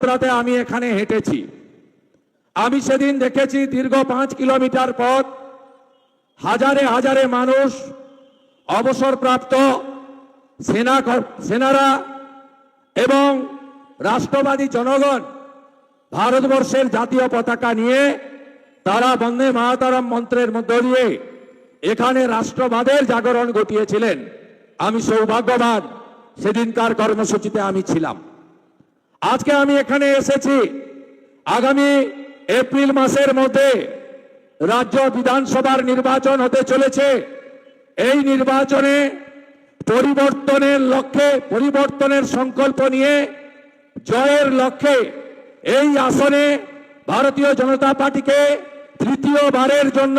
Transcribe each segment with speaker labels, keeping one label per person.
Speaker 1: রাতে আমি এখানে হেঁটেছি। আমি সেদিন দেখেছি দীর্ঘ পাঁচ কিলোমিটার পথ, হাজারে হাজারে মানুষ অবসরপ্রাপ্ত সেনা সেনারা এবং রাষ্ট্রবাদী জনগণ ভারতবর্ষের জাতীয় পতাকা নিয়ে তারা বন্দে মাতারাম মন্ত্রের মধ্য দিয়ে এখানে রাষ্ট্রবাদের জাগরণ ঘটিয়েছিলেন। আমি সৌভাগ্যবান, সেদিনকার কর্মসূচিতে আমি ছিলাম। আজকে আমি এখানে এসেছি। আগামী এপ্রিল মাসের মধ্যে রাজ্য বিধানসভার নির্বাচন হতে চলেছে। এই নির্বাচনে পরিবর্তনের লক্ষ্যে, পরিবর্তনের সংকল্প নিয়ে জয়ের লক্ষ্যে এই আসনে ভারতীয় জনতা পার্টিকে তৃতীয়বারের জন্য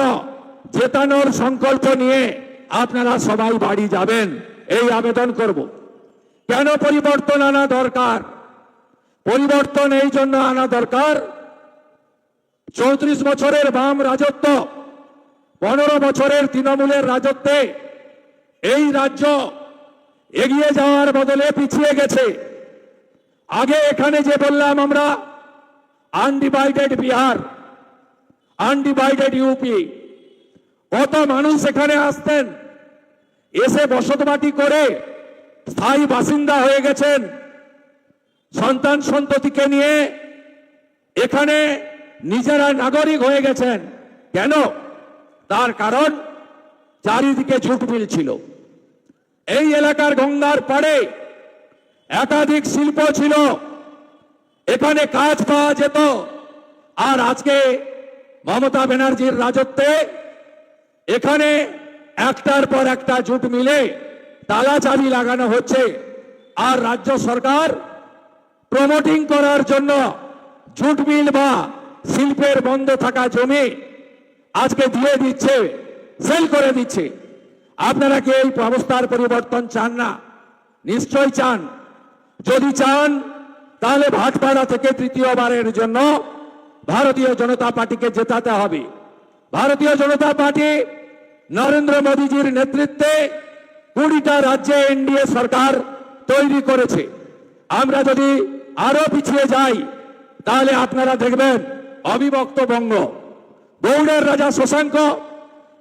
Speaker 1: জেতানোর সংকল্প নিয়ে আপনারা সবাই বাড়ি যাবেন। এই আবেদন করব। কেন পরিবর্তন আনা দরকার? পরিবর্তন এই জন্য আনা দরকার। চৌত্রিশ বছরের বাম রাজত্ব, পনেরো বছরের তৃণমূলের রাজত্বে এই রাজ্য এগিয়ে যাওয়ার বদলে পিছিয়ে গেছে। আগে এখানে যে বললাম আমরা আনডিভাইডেড বিহার আনডিভাইডেড ইউপি কত মানুষ এখানে আসতেন, এসে বসতবাটি করে স্থায়ী বাসিন্দা হয়ে গেছেন। সন্তান সন্ততিকে নিয়ে এখানে নিজেরা নাগরিক হয়ে গেছেন। কেন? তার কারণ চারিদিকে ঝুটমিল ছিল। এই এলাকার গঙ্গার পাড়ে একাধিক শিল্প ছিল। এখানে কাজ পাওয়া যেত। আর আজকে মমতা ব্যানার্জির রাজত্বে এখানে একটার পর একটা জুট মিলে তালা চাবি লাগানো হচ্ছে। আর রাজ্য সরকার প্রমোটিং করার জন্য জুট মিল বা শিল্পের বন্ধ থাকা জমি আজকে দিয়ে দিচ্ছে সেল করে দিচ্ছে। আপনারা কি এই অবস্থার পরিবর্তন চান না? নিশ্চয় চান। যদি চান, তাহলে ভাটপাড়া থেকে তৃতীয়বারের জন্য ভারতীয় জনতা পার্টিকে জেতাতে হবে। ভারতীয় জনতা পার্টি নরেন্দ্র মোদীজির নেতৃত্বে কুড়িটা রাজ্যে এনডিএ সরকার তৈরি করেছে। আমরা যদি আরও পিছিয়ে যাই, তাহলে আপনারা দেখবেন অবিভক্ত বঙ্গ। গৌড়ের রাজা শশাঙ্ক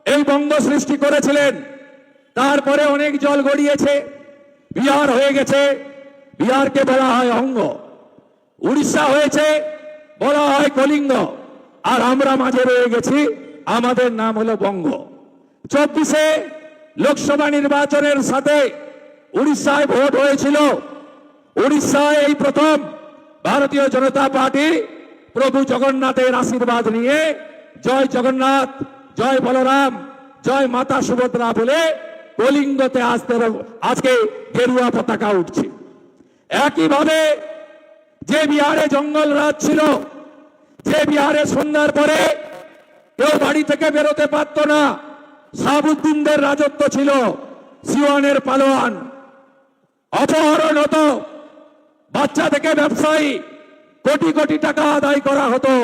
Speaker 1: এই বঙ্গ সৃষ্টি করেছিলেন। তারপরে অনেক জল গড়িয়েছে, বিহার হয়ে গেছে, বিহারকে বলা হয় অঙ্গ। উড়িষ্যা হয়েছে, বলা হয় কলিঙ্গ। আর আমরা মাঝে রয়ে গেছি, আমাদের নাম হলো বঙ্গ। চব্বিশে লোকসভা নির্বাচনের সাথে উড়িষ্যায় ভোট হয়েছিল। উড়িষ্যায় এই প্রথম ভারতীয় জনতা পার্টি প্রভু জগন্নাথের আশীর্বাদ নিয়ে জয় জগন্নাথ, জয় বলরাম, জয় মাতা সুভদ্রা বলে কলিঙ্গতে আসতে আজকে গেরুয়া পতাকা উঠছে। একইভাবে যে বিহারে জঙ্গল রাজ ছিল, যে বিহারে সন্ধ্যার পরে কেউ বাড়ি থেকে বেরোতে পারত না, সাবুদ্দিনদের রাজত্ব ছিল, সিওয়ানের পালোয়ান, অপহরণ হতো। বাচ্চা থেকে ব্যবসায়ী, কোটি কোটি টাকা আদায় করা হতো।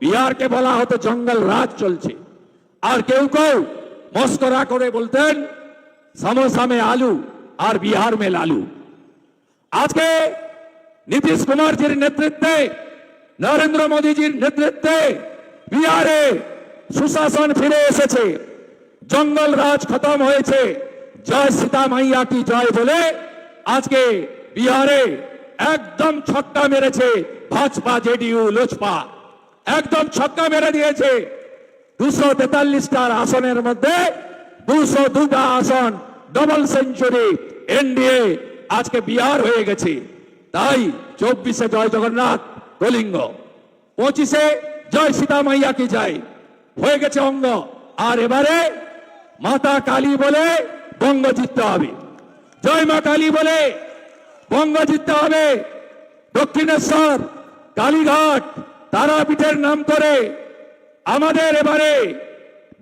Speaker 1: বিহারকে বলা হতো জঙ্গল রাজ চলছে। আর কেউ কেউ মস্করা করে বলতেন, সমোসা মে আলু আর বিহার মে লালু। আজকে নীতিশ কুমারজির নেতৃত্বে, নরেন্দ্র মোদীজির নেতৃত্বে বিহারে সুশাসন ফিরে এসেছে। জঙ্গল রাজ খতম হয়েছে। জয় সীতা মাইয়া কি জয় বলে আজকে বিহারে একদম ছক্কা মেরেছে ভাজপা জেডিইউ, লোজপা। একদম ছক্কা মেরে দিয়েছে দুশো তেতাল্লিশটার আসনের মধ্যে, দুশো দুটা আসন ডবল সেঞ্চুরি এনডিএ আজকে বিহার হয়ে গেছে। তাই চব্বিশে জয় জগন্নাথ, কলিঙ্গ। পঁচিশে জয় সীতা মাইয়া কি জয় হয়ে গেছে অঙ্গ। আর এবারে মাতা কালী বলে বঙ্গ জিততে হবে। জয় মা কালী বলে বঙ্গ জিততে হবে। দক্ষিণেশ্বর, কালীঘাট, তারাপীঠের নাম করে আমাদের এবারে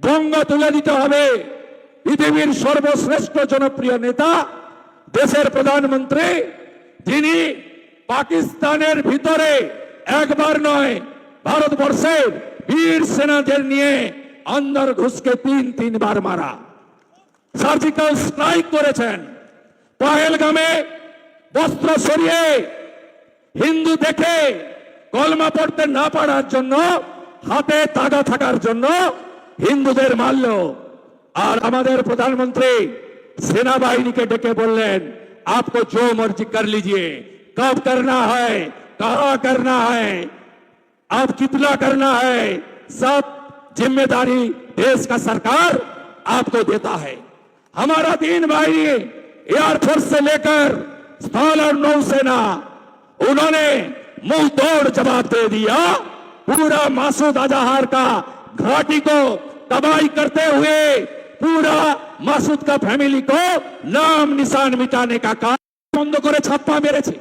Speaker 1: বঙ্গ তুলে দিতে হবে। পৃথিবীর সর্বশ্রেষ্ঠ জনপ্রিয় নেতা, দেশের প্রধানমন্ত্রী, যিনি পাকিস্তানের ভিতরে একবার নয়, ভারতবর্ষের বীর সেনাদের নিয়ে অন্দর ঘুষকে তিন, তিনবার মারা। সার্জিক্যাল স্ট্রাইক করেছেন। পহেলগামে বস্ত্র সরিয়ে হিন্দু দেখে কলমা পড়তে না পারার জন্য হাতে তাগা থাকার জন্য হিন্দুদের মারল আর আমাদের প্রধানমন্ত্রী সেনাবাহিনীকে ডেকে বললেন आपको जो मर्जी कर लीजिए कब करना है कहा करना है अब कितना करना है सब जिम्मेदारी देश का सरकार आपको देता है हमारा तीन भाई एयरफोर्स से लेकर स्थल और नौसेना उन्होंने मुंह तोड़ जवाब दे दिया पूरा मासूद अजहर का घाटी को तबाही करते हुए पूरा মাসুদ কা ফ্যামিলি কো নাম নিশান মিটানে কা কাজ বন্ধ করে ছাপ্পা মেরেছে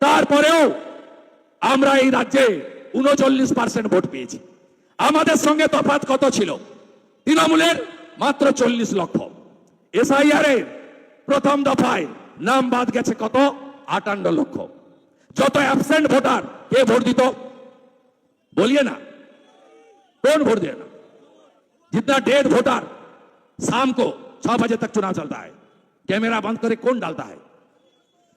Speaker 1: তারপরেও আমরা এই রাজ্যে উনচল্লিশ পার্সেন্ট ভোট পেয়েছি আমাদের সঙ্গে তফাৎ কত ছিল তৃণমূলের মাত্র চল্লিশ লক্ষ এসআইআর এর প্রথম দফায় नाम बद गए कत आठान लक्ष जो तो एबसेंट भोटार क्या भोट दी बोलिए ना कौन वोट देना जितना डेढ़ वोटर शाम को छह बजे तक चुनाव चलता है कैमरा बंद करे कौन डालता है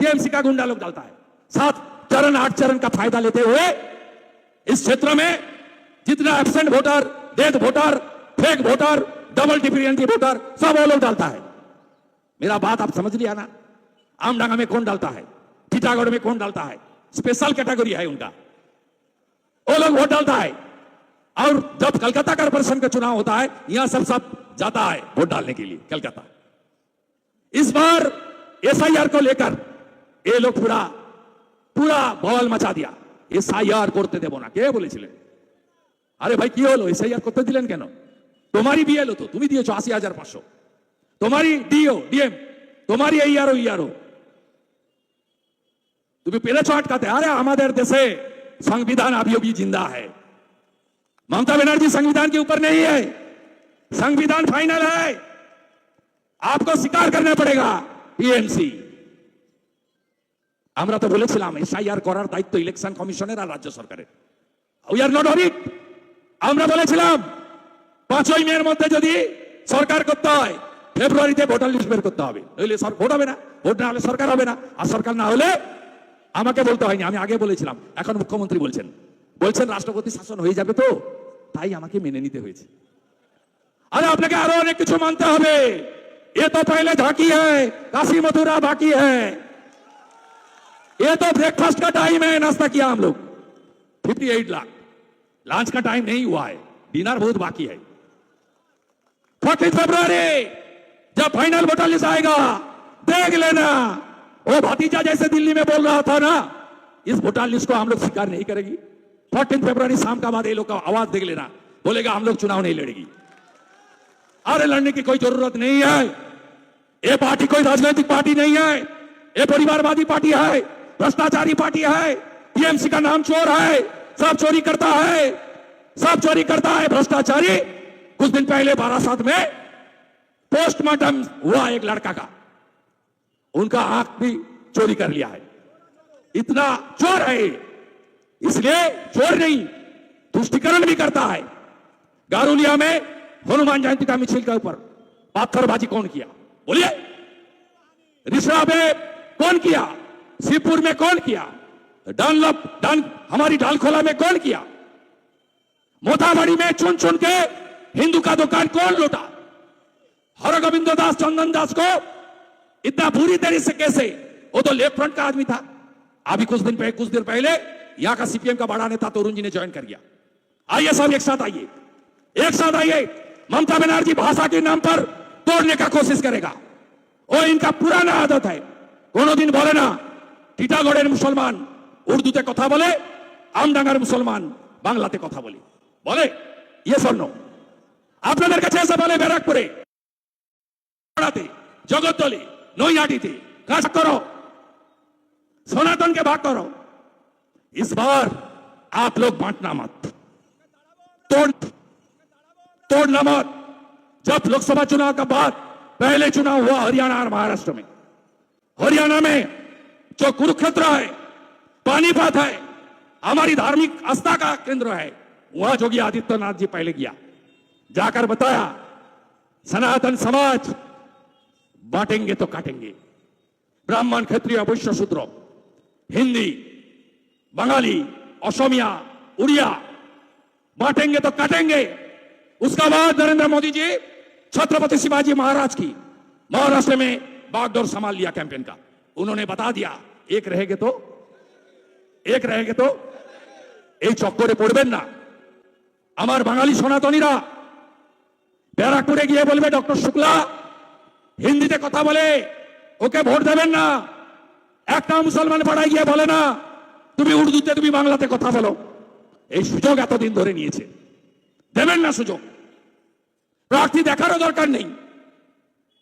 Speaker 1: टीएमसी का गुंडा लोग डालता है साथ चरण आठ चरण का फ़ायदा लेते हुए इस क्षेत्र में जितना absent voter death voter fake voter double deficiency voter सब वो लोग डालता है मेरा बात आप समझ लिया ना आमडांगा में कौन डालता है टीटागढ़ में कौन डालता है स्पेशल कैटेगरी है उनका वो लोग वोट डालता है और जब कलकत्ता कारपोरेशन का चुनाव होता है यहां सब सब जाता है वोट डालने के लिए कलकत्ता इस बार एसआईआर को लेकर ये लोग पूरा पूरा बवाल मचा दिया এসআইআর করতে দেব না কে বলেছিলেন আরে ভাই কি হলো এসআইআর করতে দিলেন কেন তোমারই বিয়ে হলো তো তুমি দিয়েছো আশি হাজার পাঁচশো তোমারই ডিও ডিএম তোমারই এই আরো ইয়ারও তুমি পেরেছো আটকাতে আরে আমাদের দেশে संविधान अभी अभी जिंदा है ममता बनर्जी संविधान के ऊपर नहीं है संविधान फाइनल है आपको स्वीकार करना पड़ेगा টিএমসি আমরা তো বলেছিলাম এসআইআর করার দায়িত্ব ইলেকশন কমিশনের আর রাজ্য সরকারের we are not on it আমরা বলেছিলাম পাঁচই মের মধ্যে যদি সরকার করতে হয় ফেব্রুয়ারিতে ভোটার লিস্ট বের করতে হবে নইলে সর- ভোট হবে না ভোট না হলে সরকার হবে না আর সরকার না হলে আমাকে বলতে হয়নি আমি আগে বলেছিলাম এখন মুখ্যমন্ত্রী বলছেন বলছেন রাষ্ট্রপতি শাসন হয়ে যাবে তো তাই আমাকে মেনে নিতে হয়েছে अरे আপনাকে আরো অনেক কিছু মানতে হবে ये तो पहले झांकी है काशी मथुरा बाकी है ये तो ब्रेकफास्ट का टाइम है नाश्ता किया हम लोग 58 लाख लंच का टाइम नहीं हुआ है डिनर बहुत बाकी है फोर्टीन फरवरी जब फाइनल वोटर लिस्ट आएगा देख लेना वो भतीजा जैसे दिल्ली में बोल रहा था ना, इस वोटर लिस्ट को हम लोग स्वीकार नहीं करेगी। फोर्टीन फरवरी शाम का बाद ये लोग का आवाज़ देख लेना, बोलेगा हम लोग चुनाव नहीं लड़ेगी। अरे लड़ने की कोई ज़रूरत नहीं है। ये पार्टी कोई राजनीतिक पार्टी नहीं है। ये परिवारवादी पार्टी है, भ्रष्टाचारी पार्टी है, टीएमसी का नाम चोर है, सब चोरी करता है, सब चोरी करता है भ्रष्टाचारी। कुछ दिन पहले बारासात में पोस्टमार्टम हुआ एक लड़का का। उनका आँख भी चोरी कर लिया है। इतना चोर है। इसलिए चोर नहीं, तुष्टिकरण भी करता है। गारुलिया में हनुमान जयंती का मिছিল के ऊपर पत्थरबाजी कौन किया? बोलिए। रिसरा में कौन किया? शिवपुर में कौन किया? डानलप, डान, हमारी डालखोला में कौन किया? मोथाबाड़ी में चुन चुन के हिंदू का दुकान कौन लूटा? हरगोविंद दास, चंदन दास को इतना बुरी तरह से कैसे वो तो लेफ्ट फ्रंट का आदमी था अभी कुछ दिन पहले कुछ दिन पहले यहाँ का सीपीएम का बड़ा नेता तरुण जी ने ज्वाइन कर गया आइए सब एक साथ आइए एक साथ आइए ममता बनर्जी भाषा के नाम पर तोड़ने का कोशिश करेगा वो इनका पुराना आदत है কোনোদিন বলে না টিটাগড়ের মুসলমান উর্দুতে কথা বলে আমডাঙ্গার মুসলমান বাংলাতে কথা বলে বলে ইয়ে স্বর্ণ আপনাদের কাছে এসে বলে ব্যারাকপুরে लोही आटी थी। कष्ट करो। सोनातन के भाग करो। इस बार आप लोग बांटना मत। तोड़ तोड़ना मत। जब लोकसभा चुनाव का बाद पहले चुनाव हुआ हरियाणा और महाराष्ट्र में। हरियाणा में जो कुरुक्षेत्र है, पानीपत है, हमारी धार्मिक आस्था का केंद्र है, वहाँ जोगी आदित्यनाथ जी पहले गया। जाकर बताया, सनातन समाज बांटेंगे तो काटेंगे ब्राह्मण क्षत्रिय वैश्य शूद्र हिंदी बंगाली असमिया उड़िया बांटेंगे तो काटेंगे उसका बाद नरेंद्र मोदी जी छत्रपति शिवाजी महाराज की महाराष्ट्र में बागडोर संभाल लिया कैंपेन का उन्होंने बता दिया एक रहेंगे तो एक रहेंगे तो এই চক্করে পড়বেন না আমার বাঙালি সনাতনীরা ব্যারাকপুরে গিয়ে বলবে ডক্টর শুক্লা হিন্দিতে কথা বলে, ওকে ভোট দেবেন না। একটা মুসলমান পাড়ায় গিয়ে বলে না, তুমি উর্দুতে, তুমি বাংলাতে কথা বলো। এই সুযোগ এতদিন ধরে নিয়েছে। দেবেন না সুযোগ। প্রার্থী দেখারও দরকার নেই।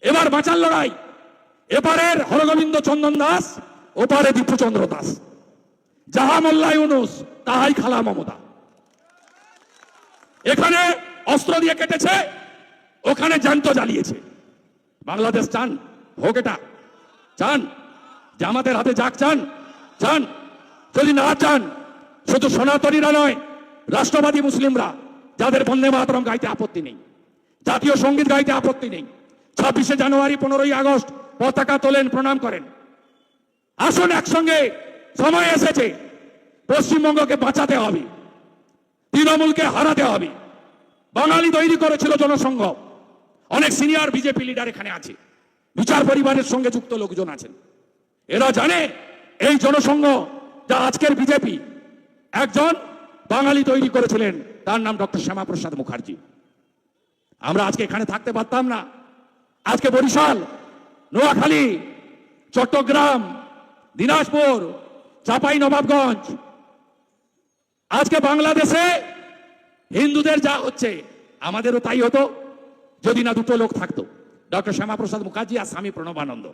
Speaker 1: এবার বাঁচার লড়াই। এপারের হরগোবিন্দ চন্দন দাস, ওপারে দীপুচন্দ্র দাস। যাহা মোল্লা ইউনুস, তাহাই খালা মমতা। এখানে অস্ত্র দিয়ে কেটেছে, ওখানে জ্যান্ত জ্বালিয়েছে। বাংলাদেশ চান, হোক এটা। চান জামাতের হাতে যাক চান চান। যদি না চান, শুধু সনাতনীরা নয়, রাষ্ট্রবাদী মুসলিমরা, যাদের বন্দে মাতরম গাইতে আপত্তি নেই, জাতীয় সংগীত গাইতে আপত্তি নেই, ছাব্বিশে জানুয়ারি, পনেরোই আগস্ট, পতাকা তোলেন, প্রণাম করেন। আসুন একসঙ্গে, সময় এসেছে, পশ্চিমবঙ্গকে বাঁচাতে হবে, তৃণমূলকে হারাতে হবে। বাঙালি তৈরি করেছিল জনসংঘ। অনেক সিনিয়র বিজেপি লিডার এখানে আছে। বিচার পরিবারের সঙ্গে যুক্ত লোকজন আছেন। এরা জানে এই জনসংঘ যা আজকের বিজেপি একজন বাঙালি তৈরি করেছিলেন, তার নাম ডক্টর শ্যামাপ্রসাদ মুখার্জি। আমরা আজকে এখানে থাকতে পারতাম না। আজকে বরিশাল, নোয়াখালী, চট্টগ্রাম, দিনাজপুর, চাপাই, নবাবগঞ্জ, আজকে বাংলাদেশে হিন্দুদের যা হচ্ছে, আমাদেরও তাই হতো। যদি না দুটো লোক থাকতো, ডক্টর শ্যামাপ্রসাদ মুখার্জি আর স্বামী প্রণবানন্দ।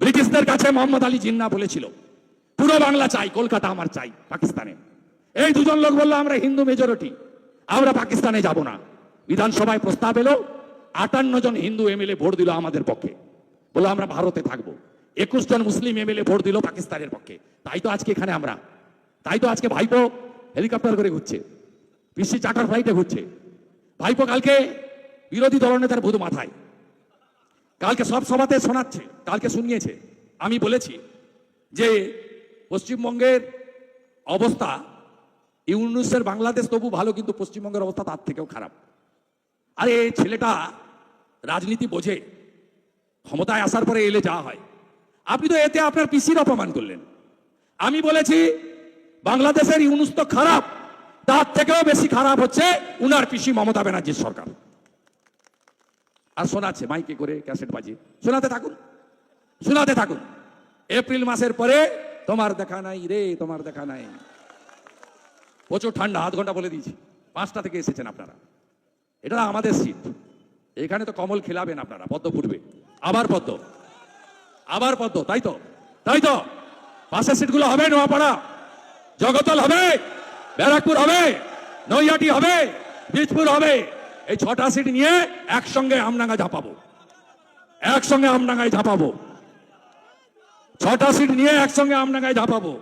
Speaker 1: ব্রিটিশদের কাছে মোহাম্মদ আলী জিন্না বলেছিল, পুরো বাংলা চাই, কলকাতা আমার চাই, পাকিস্তানে। এই দুজন লোক বলল, আমরা হিন্দু মেজরিটি আমরা পাকিস্তানে যাব না। বিধানসভায় প্রস্তাব এলো, আটান্ন জন হিন্দু এমএলএ ভোট দিল আমাদের পক্ষে। বলল, আমরা ভারতে থাকব। একুশ জন মুসলিম এমএলএ ভোট দিল পাকিস্তানের পক্ষে। তাই তো আজকে এখানে আমরা। তাই তো আজকে ভাইপো হেলিকপ্টার করে ঘুরছে, পিসি চাকার ফ্লাইটে ঘুরছে। ভাইপো কালকে বিরোধী দলনেতার ভূত মাথায়। কালকে সব সভাতে শোনাচ্ছে, কালকে শুনিয়েছে। আমি বলেছি যে পশ্চিমবঙ্গের অবস্থা, ইউনুসের বাংলাদেশ তবু ভালো, কিন্তু পশ্চিমবঙ্গের অবস্থা তার থেকেও খারাপ। আরে ছেলেটা রাজনীতি বোঝে, ক্ষমতায় আসার পরে এলে যা হয়। আপনি তো এতে আপনার পিসির অপমান করলেন। আমি বলেছি, বাংলাদেশের ইউনুস তো খারাপ, তার থেকেও বেশি খারাপ হচ্ছে উনার পিসি মমতা ব্যানার্জির সরকার। আর শোনাচ্ছে, মাইকে করে ক্যাসেট বাজিয়ে। শোনাতে থাকুন শোনাতে থাকুন। এপ্রিল মাসের পরে তোমার দেখা নাই রে, তোমার দেখা নাই। প্রচুর ঠান্ডা, আধ ঘণ্টা বলে দিয়েছি। পাঁচটা থেকে এসেছেন আপনারা। এটা আমাদের সিট এখানে তো কমল খেলাবেন আপনারা, পদ্ম ফুটবে। আবার পদ্ম। আবার পদ্ম, তাই তো? তাই তো? পাশের সিটগুলো হবে নোয়াপাড়া। জগতল হবে, ব্যারাকপুর হবে নৈয়াটি হবে, বীজপুর হবে। এই ছটা সিট নিয়ে একসঙ্গে আমডাঙ্গা ঝাঁপাবো। একসঙ্গে আমডাঙ্গায় ঝাঁপাবো। ছটা সিট নিয়ে একসঙ্গে আমডাঙ্গায় ঝাঁপাবো।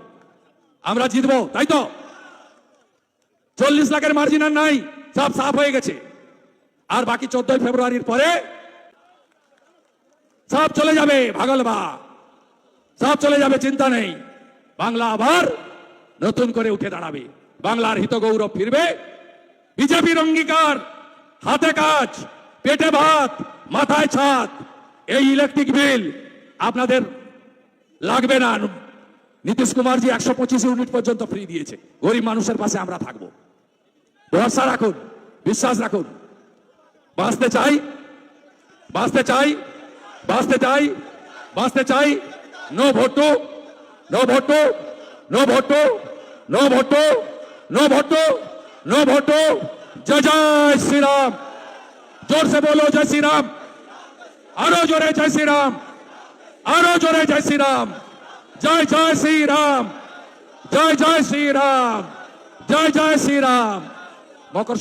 Speaker 1: আমরা জিতবো, তাই তো? চল্লিশ লাখের মার্জিন আর নাই, সব সাফ হয়ে গেছে। আর বাকি চোদ্দই ফেব্রুয়ারির পরে সব চলে যাবে ভাগলবা সব চলে যাবে, চিন্তা নেই। বাংলা আবার নতুন করে উঠে দাঁড়াবে। বাংলার হিত গৌরব ফিরবে। বিজেপির অঙ্গীকার হাতে কাজ, পেটে ভাত, মাথায় ছাদ। এই ইলেকট্রিক বিল আপনাদের লাগবে না। নীতিশ কুমারজি একশো পঁচিশ ইউনিট পর্যন্ত ফ্রি দিয়েছে। গরিব মানুষের পাশে আমরা থাকব। ভরসা রাখুন, বিশ্বাস রাখুন। বাঁচতে চাই বাঁচতে চাই বাঁচতে চাই বাঁচতে চাই। No vote to no vote to no vote to no vote to no vote to no vote to জয় জয় শ্রীরাম জোরসে বলো জয় শ্রীরাম আরও জোরে জয় শ্রীরাম আরও জোরে জয় শ্রীরাম জয় জয় শ্রীরাম জয় জয় শ্রীরাম জয় জয় শ্রীরাম মকর